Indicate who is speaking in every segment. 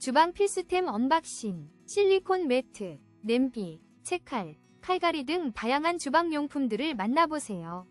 Speaker 1: 주방 필수템 언박싱, 실리콘 매트, 냄비, 채칼, 칼갈이 등 다양한 주방 용품들을 만나보세요.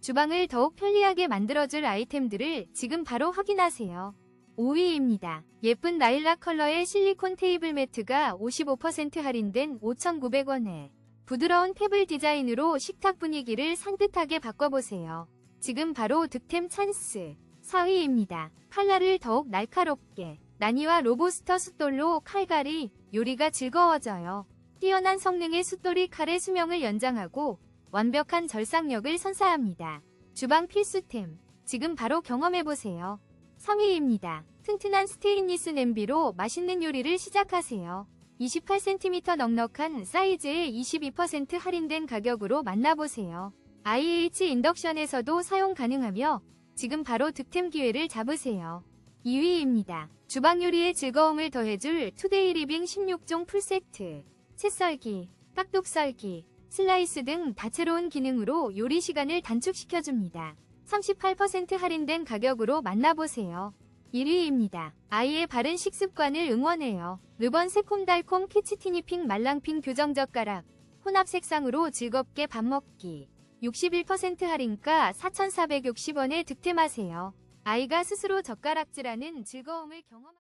Speaker 1: 주방을 더욱 편리하게 만들어줄 아이템들을 지금 바로 확인하세요. 5위입니다. 예쁜 라일락 컬러의 실리콘 테이블 매트가 55% 할인된 5,900원에 부드러운 페블 디자인으로 식탁 분위기를 산뜻하게 바꿔보세요. 지금 바로 득템 찬스. 4위입니다. 칼날을 더욱 날카롭게 나니와 로보스터 숫돌로 칼갈이 요리가 즐거워져요. 뛰어난 성능의 숫돌이 칼의 수명을 연장하고 완벽한 절삭력을 선사합니다. 주방 필수템. 지금 바로 경험해보세요. 3위입니다. 튼튼한 스테인리스 냄비로 맛있는 요리를 시작하세요. 28cm 넉넉한 사이즈에 22% 할인된 가격으로 만나보세요. IH 인덕션에서도 사용 가능하며 지금 바로 득템 기회를 잡으세요. 2위입니다. 주방 요리의 즐거움을 더해줄 투데이 리빙 16종 풀세트. 채썰기, 깍둑썰기, 슬라이스 등 다채로운 기능으로 요리 시간을 단축시켜줍니다. 38% 할인된 가격으로 만나보세요. 1위입니다. 아이의 바른 식습관을 응원해요. 르번 새콤달콤 캐치티니핑 말랑핑 교정젓가락. 혼합 색상으로 즐겁게 밥 먹기. 61% 할인가 4,460원에 득템하세요. 아이가 스스로 젓가락질하는 즐거움을 경험